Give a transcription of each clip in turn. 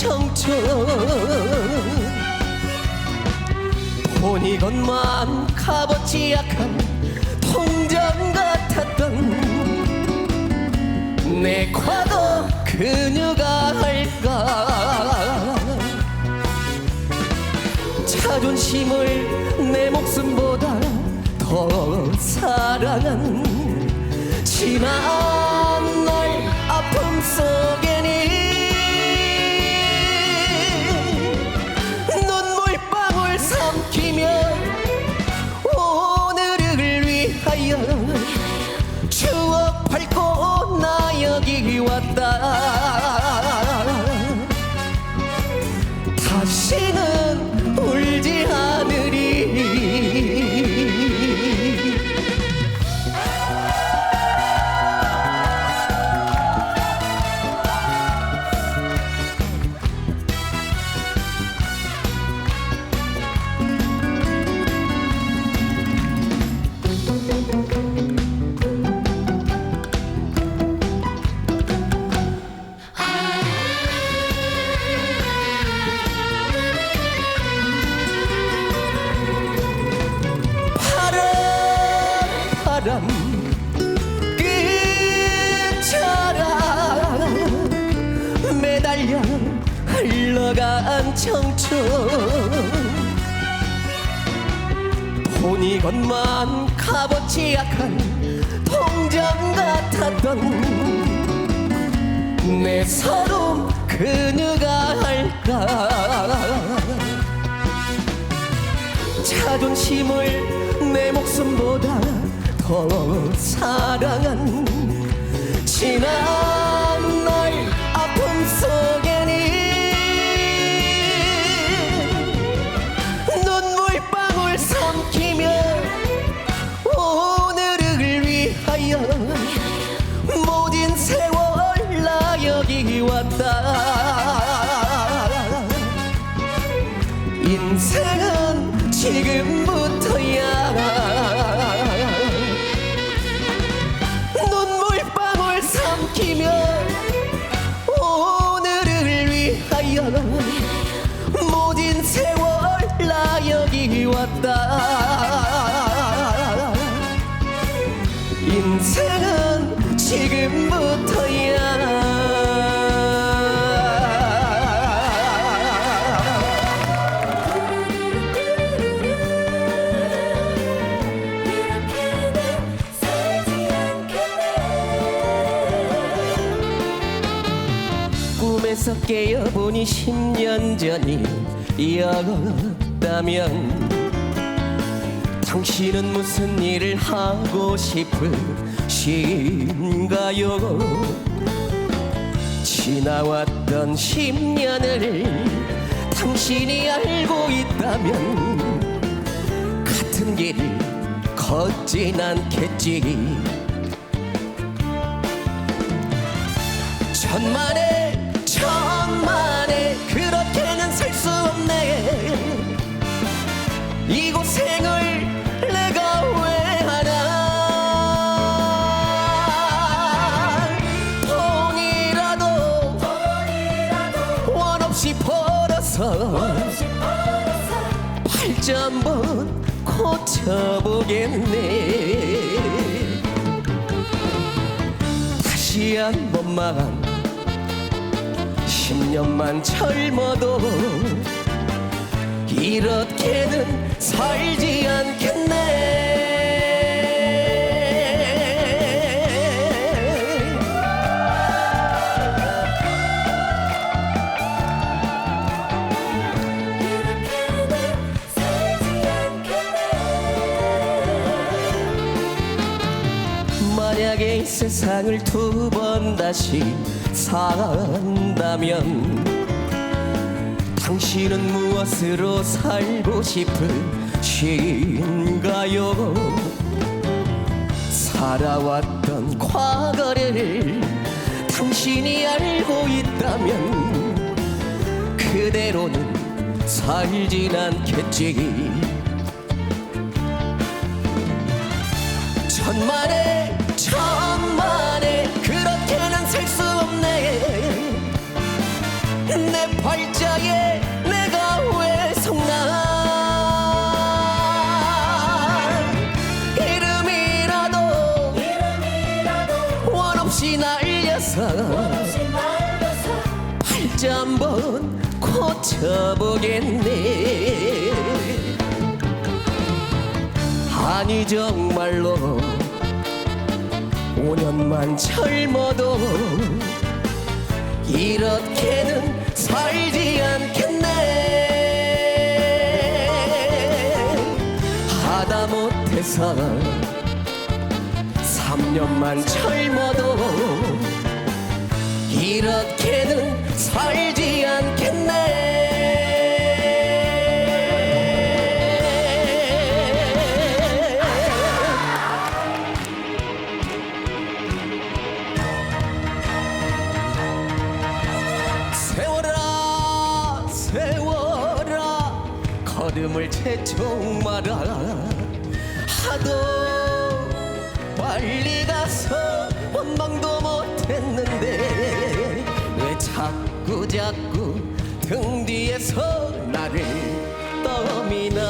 청춘. 돈이 것만 값어치 약한 통장 같았던 내 과거 그녀가 할까? 자존심을 내 목숨보다 더 사랑한 지난 날 아픔 속 왔 값어치 약한 통장 같았던 내 서름 그녀가 할까? 자존심을 내 목숨보다 더 사랑한 지난 깨어보니 10년 전이었다면 당신은 무슨 일을 하고 싶으신가요? 지나왔던 10년을 당신이 알고 있다면 같은 길을 걷진 않겠지. 천만에 이 고생을 내가 왜 하나? 돈이라도 원 없이 벌어서 팔자 한번 고쳐보겠네. 다시 한 번만 10년만 젊어도 이렇게는 살지 않겠네. 이렇게는 살지 않겠네. 만약에 이 세상을 두 번 다시 산다면 당신은 무엇으로 살고 싶으신가요? 살아왔던 과거를 당신이 알고 있다면 그대로는 살진 않겠지 천만에 천만에 그렇게는 살수 없네 내팔 말려 한번 고쳐보겠네. 아니 정말로 5년만 젊어도 이렇게는 살지 않겠네. 하다 못해서 3년만 젊어도 이렇게는 살지 않겠네. 걸음을 재촉 마라 하도 빨리 가서 원망도 못했는데. 왜 자꾸 자꾸 등 뒤에서 나를 떠미나.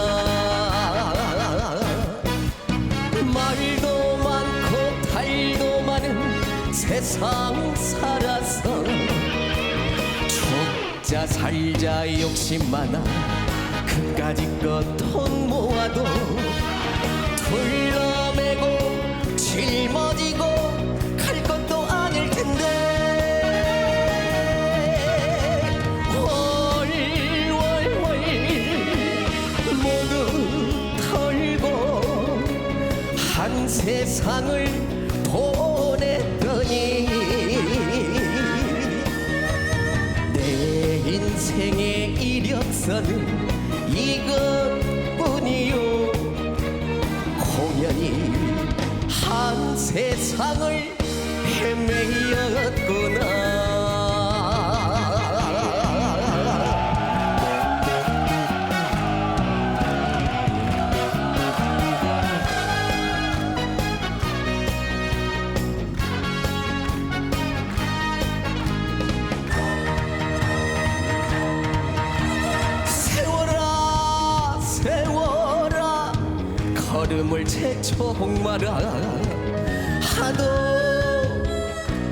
말도 많고 탈도 많은 세상 살아서 죽자 살자 욕심 많아. 그까짓 것돈 모아도 세상을 보냈더니 내 인생의 이력서는 이것뿐이요. 공연히 한 세상을 걸음을 재촉 마라 하도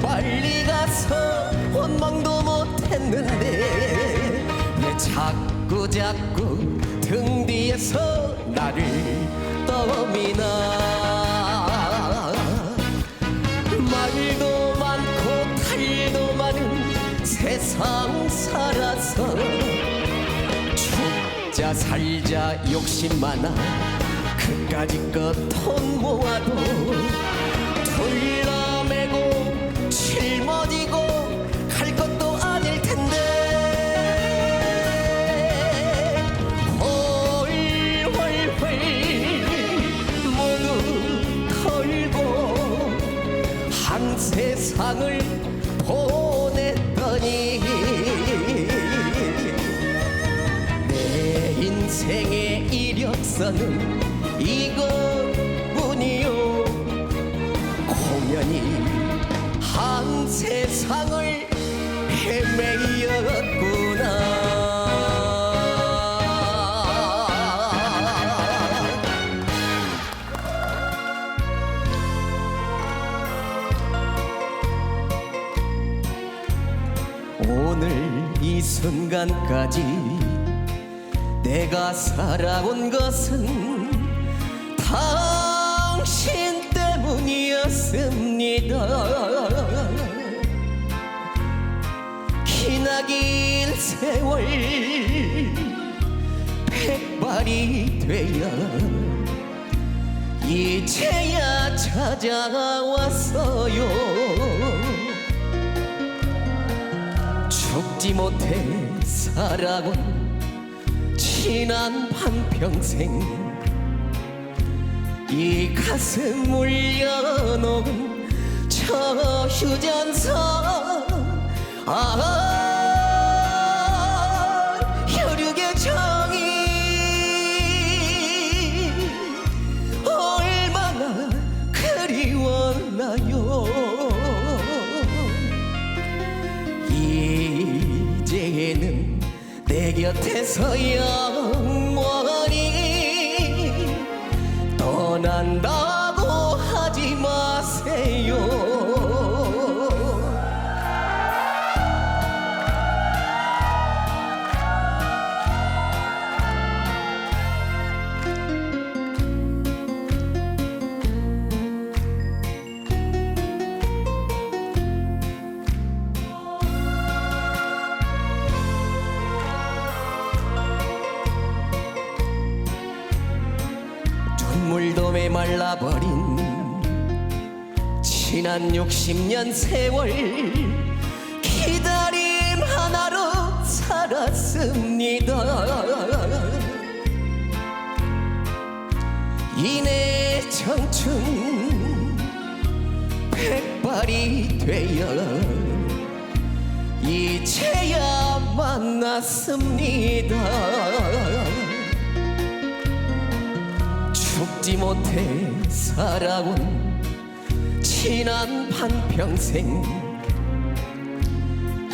빨리 가서 원망도 못했는데 왜 자꾸 자꾸 등 뒤에서 나를 떠미나? 말도 많고 탈도 많은 세상 살아서 죽자 살자 욕심 많아 것돈 모아도 둘러매고 짊어지고 갈 것도 아닐 텐데 홀홀홀 모두 털고 한 세상을 보냈더니 내 인생의 이력서는 이것뿐이요. 공연히 한 세상을 헤매였구나. 오늘 이 순간까지 내가 살아온 것은 당신 때문이었습니다. 기나긴 세월 백발이 되어 이제야 찾아왔어요. 죽지 못해 살아온 지난 반평생 이 가슴 울려놓은 저 휴전선. 아 혈육의 정이 얼마나 그리웠나요? 이제는 내 곁에서 영 떠난 말라버린 지난 60년 세월 기다림 하나로 살았습니다. 이내 청춘 백발이 되어 이제야 만났습니다. 보지 못해 살아온 지난 반평생.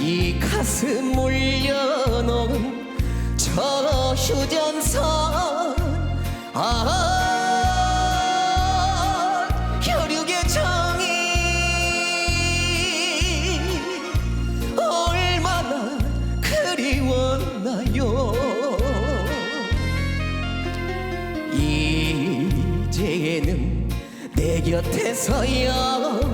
이 가슴 물려놓은 저 휴전선. 아 곁에 서요.